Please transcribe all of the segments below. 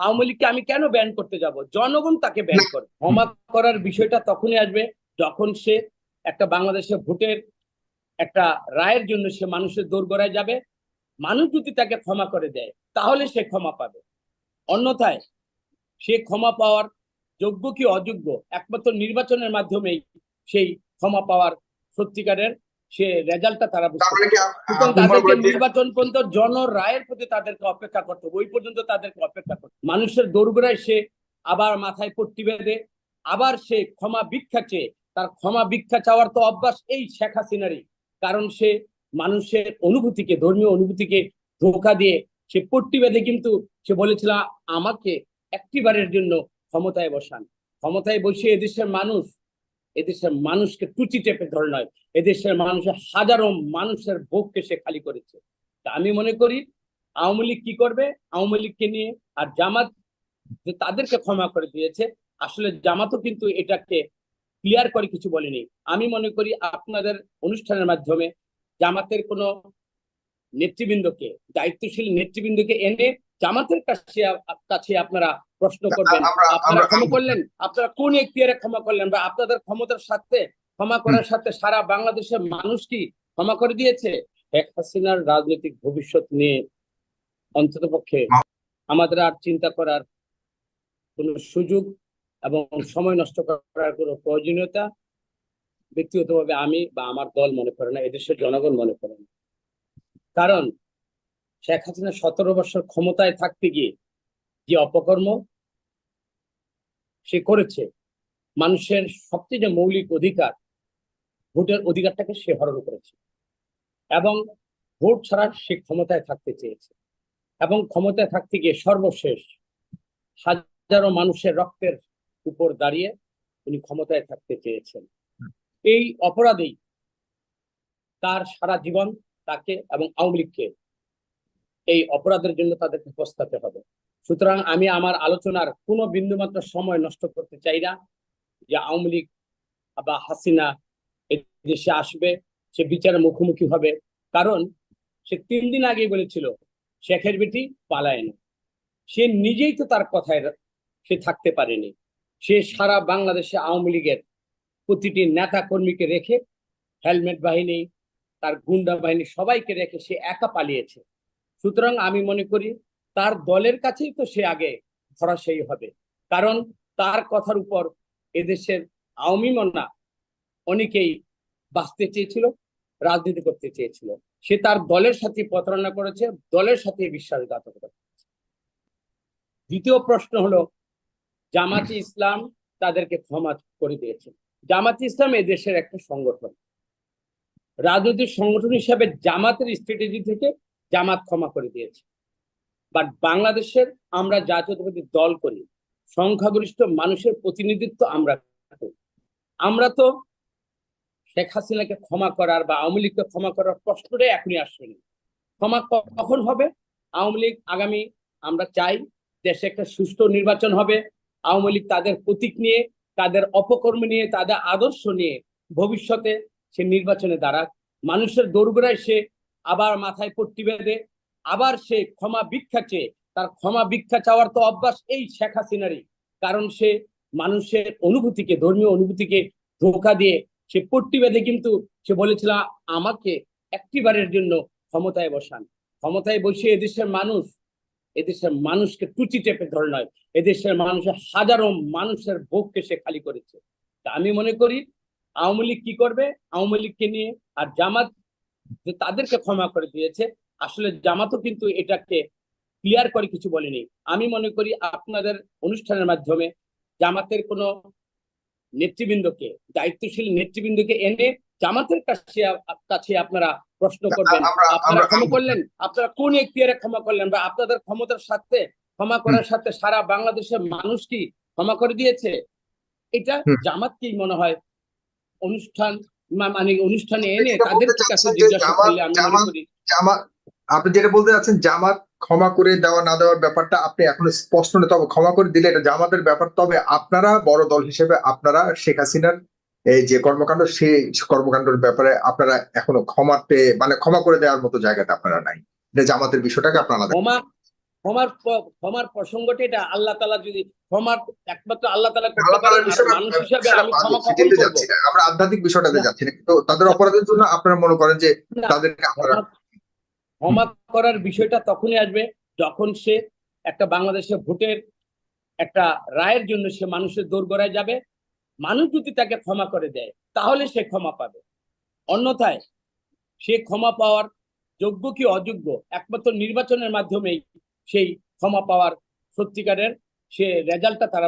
আওয়ামী লীগকে আমি কেন ব্যান করতে যাব? জনগণ তাকে ব্যান করে ক্ষমা করার বিষয়টা তখনই আসবে যখন সে একটা বাংলাদেশে ভোটের একটা রায়ের জন্য সে মানুষের দোরগোড়ায় যাবে। মানুষ যদি তাকে ক্ষমা করে দেয় তাহলে সে ক্ষমা পাবে। অন্যথায় সে ক্ষমা পাওয়ার যোগ্য কি অযোগ্য? একমাত্র নির্বাচনের মাধ্যমেই সেই ক্ষমা পাওয়ার সত্যিকারের সে রেজাল্টটা তারা তাদেরকে নির্বাচন পর্যন্ত জন রায়ের প্রতি তাদেরকে অপেক্ষা করতে হবে। ওই পর্যন্ত তাদেরকে অপেক্ষা করতে মানুষের দৌড়গোড়ায় সে আবার মাথায় পট্টি বেঁধে আবার সে ক্ষমা ভিক্ষা চেয়ে তার ক্ষমা ভিক্ষা চাওয়ার তো অভ্যাস এই শেখ হাসিনারই। কারণ সে মানুষের অনুভূতিকে ধর্মীয় অনুভূতিকে ধোকা দিয়ে সে পট্টি বেঁধে কিন্তু সে বলেছিল আমাকে একটিবারের জন্য ক্ষমতায় বসান। ক্ষমতায় বসে এদেশের মানুষ এদেশের মানুষকে টুচি চেপে ধরে নয়, এদেশের মানুষের হাজারো মানুষের ভোগকে সে খালি করেছে। তা আমি মনে করি, আওয়ামী লীগ কি করবে? আওয়ামী লীগকে নিয়ে আর জামাত যে তাদেরকে ক্ষমা করে দিয়েছে, আসলে জামাতও কিন্তু এটাকে ক্লিয়ার করে কিছু বলেনি। আমি মনে করি আপনাদের অনুষ্ঠানের মাধ্যমে জামাতের কোনো নেতৃবৃন্দকে, দায়িত্বশীল নেতৃবৃন্দকে এনে জামাতের কাছে কাছে আপনারা প্রশ্ন করবেন। আপনারা ক্ষমা করলেন। আপনারা কোন এখতিয়ারে ক্ষমা করলেন বা আপনাদের ক্ষমতার সাথে ক্ষমা করার সাথে সারা বাংলাদেশের মানুষ কি ক্ষমা করে দিয়েছে? শেখ হাসিনার রাজনৈতিক ভবিষ্যৎ নিয়ে অন্তত পক্ষে আমাদের আর চিন্তা করার কোনো সুযোগ এবং সময় নষ্ট করার কোনো প্রয়োজনীয়তা ব্যক্তিগতভাবে আমি বা আমার দল মনে করে না এদেশের জনগণ মনে করে না। কারণ শেখ হাসিনা সতেরো বছর ক্ষমতায় থাকতে গিয়ে যে অপকর্ম সে করেছে, মানুষের সবচেয়ে যে মৌলিক অধিকার, ভোটের অধিকারটাকে সে হরণ করেছে এবং ভোট ছাড়া সে ক্ষমতায় থাকতে চেয়েছে এবং ক্ষমতায় থাকতে গিয়ে সর্বশেষ হাজারো মানুষের রক্তের উপর দাঁড়িয়ে উনি ক্ষমতায় থাকতে চেয়েছেন। এই অপরাধেই তার সারা জীবন তাকে এবং আওয়ামী লীগকে এই অপরাধের জন্য তাদেরকে পস্তাতে হবে। সুতরাং আমি আমার আলোচনার কোনো বিন্দুমাত্র সময় নষ্ট করতে চাই না যে আওয়ামী লীগ বা হাসিনা দেশে আসবে, সে বিচারের মুখোমুখি হবে। কারণ সে তিন দিন আগেই বলেছিল, শেখের বেটি পালায় না সে নিজেই তো তার কথায় সে থাকতে পারেনি। সে সারা বাংলাদেশে আওয়ামী লীগের প্রতিটি নেতা কর্মীকে রেখে হেলমেট বাহিনী, তার গুন্ডা বাহিনী সবাইকে রেখে সে একা পালিয়েছে। সুতরাং আমি মনে করি তার দলের কাছেই তো সে আগে ভরসাই হবে। কারণ তার কথার উপর এদেশের আওয়ামী মন্না অনেকেই বাঁচতে চেয়েছিল, রাজনীতি করতে চেয়েছিল। সে তার দলের সাথে প্রতারণা করেছে, দলের সাথে বিশ্বাসঘাতকতা দ্বিতীয় প্রশ্ন হলো, জামাতি ইসলাম তাদেরকে ক্ষমা করে দিয়েছে। জামাতি ইসলাম দেশের একটা সংগঠন। রাজনৈতিক সংগঠন হিসাবে জামাতের স্ট্র্যাটেজি থেকে জামাত ক্ষমা করে দিয়েছে। বাট বাংলাদেশের আমরা জাতীয়তাবাদী দল করি, সংখ্যাগরিষ্ঠ মানুষের প্রতিনিধিত্ব আমরা করি। আমরা তো শেখ হাসিনাকে ক্ষমা করার বা আওয়ামী লীগকে ক্ষমা করার প্রশ্নটাই এখনই আসেনি ক্ষমা কখন হবে? আওয়ামী লীগ আগামী, আমরা চাই দেশে একটা সুষ্ঠু নির্বাচন হবে। আওয়ামী লীগ তাদের প্রতীক নিয়ে, তাদের অপকর্ম নিয়ে, তাদের আদর্শ নিয়ে ভবিষ্যতে সে নির্বাচনে দাঁড়াক। মানুষের দৌড়গোড়ায় সে আবার মাথায় পট্টি বেঁধে, আবার সে ক্ষমা ভিক্ষা চেয়ে, তার ক্ষমা ভিক্ষা চাওয়ার তো অভ্যাস এই শেখ হাসিনারই। কারণ সে মানুষের অনুভূতিকে, ধর্মীয় অনুভূতিকে ধোকা দিয়ে, সে পট্টি বেঁধে কিন্তু সে বলেছিল, আমাকে একটিবারের জন্য ক্ষমতায় বসান। ক্ষমতায় বসে এদেশের মানুষ, এদেশের মানুষকে টুচি চেপে ধরে নয়। এদেশের মানুষের হাজারো মানুষের ভোগকে সে খালি করেছে। তা আমি মনে করি, আওয়ামী লীগ কি করবে? আওয়ামী লীগকে নিয়ে আর জামাত যে তাদেরকে ক্ষমা করে দিয়েছে। আসলে জামাতও কিন্তু এটাকে ক্লিয়ার করে কিছু বলেনি। আমি মনে করি আপনাদের অনুষ্ঠানের মাধ্যমে জামাতের কোনো নেতৃবৃন্দকে দায়িত্বশীল নেতৃবৃন্দকে এনে জামাতের কাছে কাছে আপনারা প্রশ্ন করবেন আপনারা ক্ষমা করলেন আপনারা কোন এখতিয়ারে ক্ষমা করলেন বা আপনাদের ক্ষমতার সাথে ক্ষমা করার সাথে সারা বাংলাদেশের মানুষ কি ক্ষমা করে দিয়েছে? এটা। জামাতকেই মনে হয় অনুষ্ঠান মানে অনুষ্ঠানে এনে তাদের কাছে জিজ্ঞাসা করলে আমি মনে করি। আপনি যেটা বলতে জামাত ক্ষমা করে দেওয়া না দেওয়ার ব্যাপারটা আপনি এখনও স্পষ্ট তবে ক্ষমা করে দিলে এটা জামাতের ব্যাপার। তবে আপনারা বড় দল হিসেবে আপনারা শেখ হাসিনার এই যে কর্মকাণ্ড সেই কর্মকাণ্ডের ব্যাপারে আপনারা এখনও ক্ষমাতে মানে ক্ষমা করে দেওয়ার মতো জায়গাটা আপনারা নাই। এটা জামাতের বিষয়টাকে আপনারা ক্ষমা ক্ষমার ক্ষমার প্রসঙ্গটা এটা আল্লাহ তালা যদি ক্ষমার একমাত্র আল্লাহ তালা করতে মানুষ হিসাবে আমি ক্ষমা কখন করব। আমরা আধ্যাত্মিক বিষয়টাতে যাচ্ছি না কিন্তু তাদের অপরাধের জন্য আপনারা মনে করেন যে তাদেরকে আপনারা ক্ষমা করার বিষয়টা তখনই আসবে যখন সে একটা বাংলাদেশে ভোটের একটা রায়ের জন্য সে মানুষের দোরগোড়ায় যাবে। মানুষ যদি তাকে ক্ষমা করে দেয় তাহলে সে ক্ষমা পাবে। অন্যথায় সে ক্ষমা পাওয়ার যোগ্য কি অযোগ্য একমাত্র নির্বাচনের মাধ্যমেই সেই ক্ষমা পাওয়ার সত্যিকারের সে রেজাল্টটা তারা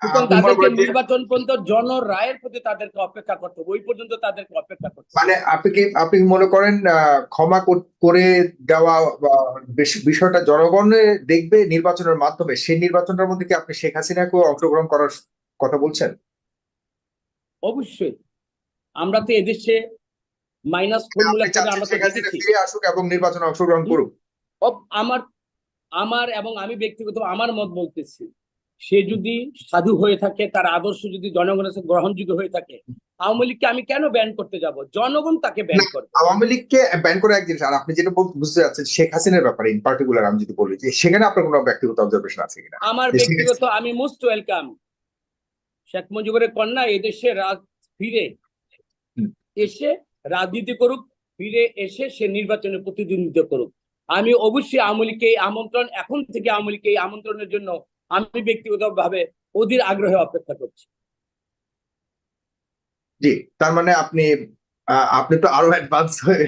সুতরাং তাদেরকে নির্বাচন পর্যন্ত জন রায়ের প্রতি তাদেরকে অপেক্ষা করতে হবে। ওই পর্যন্ত তাদেরকে অপেক্ষা করতে মানে আপনি কি আপনি মনে করেন ক্ষমা করে দেওয়া বিষয়টা জনগণে দেখবে নির্বাচনের মাধ্যমে? সেই নির্বাচনটার মধ্যে কি আপনি শেখ হাসিনাকেও অংশগ্রহণ করার কথা বলছেন? অবশ্যই। আমরা তো এদেশে মাইনাস ফর্মুলা আমরা তো দেখেছি। আসুক এবং নির্বাচনে অংশগ্রহণ করুক। আমার আমার এবং আমি ব্যক্তিগত আমার মত বলতেছি। সে যদি সাধু হয়ে থাকে তার আদর্শ যদি জনগণের কাছে গ্রহণযোগ্য হয়ে থাকে আওয়ামী লীগকে আমি কেন ব্যান করতে যাব? জনগণ তাকে ব্যান করবে। আওয়ামী লীগকে ব্যান করে এক জিনিস আর আপনি যেটা বুঝতে যাচ্ছেন শেখ হাসিনার ব্যাপারে ইন পার্টিকুলার আমি যদি বলি যে সেখানে আপনার কোনো ব্যক্তিগত অবজারভেশন আছে কিনা? আমার ব্যক্তিগত আমি মোস্ট ওয়েলকাম শেখ মুজিবুরের কন্যা এদেশে রাজ ফিরে এসে রাজনীতি করুক ফিরে এসে সে নির্বাচনে প্রতিদ্বন্দ্বিতা করুক। আমি অবশ্যই এই আমন্ত্রণ এখন থেকে এই আমন্ত্রণের জন্য আমি ব্যক্তিগতভাবে অধীর আগ্রহে অপেক্ষা করছি। জি তার মানে আপনি আপনি তো আরও অ্যাডভান্স হয়ে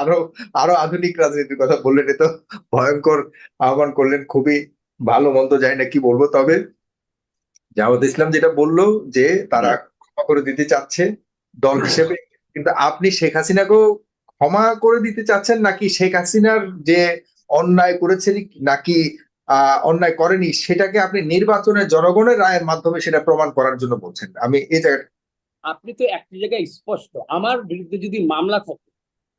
আরও আরও আধুনিক রাজনীতির কথা বললেন তো ভয়ঙ্কর আহ্বান করলেন খুবই ভালো মন্দ যায় না কি বলব তবে জামাত ইসলাম যেটা বলল যে তারা ক্ষমা করে দিতে চাচ্ছে দল হিসেবে কিন্তু আপনি শেখ হাসিনাকেও ক্ষমা করে দিতে চাচ্ছেন নাকি শেখ হাসিনার যে অন্যায় করেছে নাকি অন্যায় করেনি সেটাকে আপনি নির্বাচনে জনগণের রায়ের মাধ্যমে সেটা প্রমাণ করার জন্য বলছেন। আমি এই জায়গাটা আপনি তো একটি জায়গায় স্পষ্ট। আমার বিরুদ্ধে যদি মামলা থাকে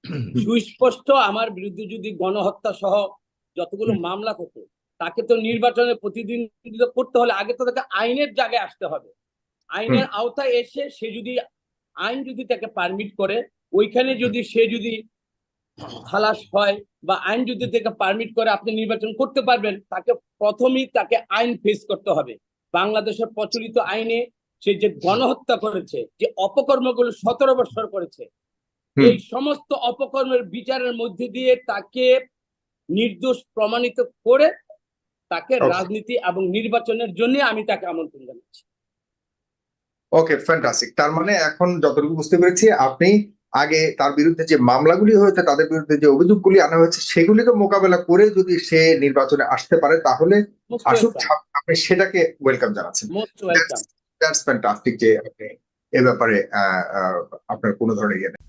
সুস্পষ্ট আমার বিরুদ্ধে যদি গণহত্যা সহ যতগুলো মামলা থাকে তাকে তো নির্বাচনে প্রতিদ্বন্দ্বিতা করতে হলে আগে তো তাকে আইনের জায়গায় আসতে হবে। আইনের আওতায় এসে সে যদি আইন যদি তাকে পারমিট করে ওইখানে যদি সে যদি খালাস হয় বা আইন যদি তাকে পারমিট করে আপনি নির্বাচন করতে পারবেন তাকে প্রথমেই তাকে আইন ফেস করতে হবে। বাংলাদেশের প্রচলিত আইনে সে যে গণহত্যা করেছে যে অপকর্মগুলো সতেরো বছর করেছে এই সমস্ত অপকর্মের বিচারের মধ্যে দিয়ে তাকে নির্দোষ প্রমাণিত করে তাকে রাজনীতি এবং নির্বাচনের জন্য আমি তাকে আমন্ত্রণ জানাচ্ছি। ওকে ফ্যান্টাস্টিক তার মানে এখন যতটুকু বুঝতে পেরেছি আপনি আগে তার বিরুদ্ধে যে মামলাগুলি হয়েছে তাদের বিরুদ্ধে যে অভিযোগগুলি আনা হয়েছে সেগুলিকে মোকাবেলা করে যদি সে নির্বাচনে আসতে পারে তাহলে আসুক আপনি সেটাকে ওয়েলকাম জানাচ্ছেন। দ্যাটস ফ্যান্টাস্টিক যে আপনি এ ব্যাপারে আপনার কোনো ধরনের ইয়ে নেই।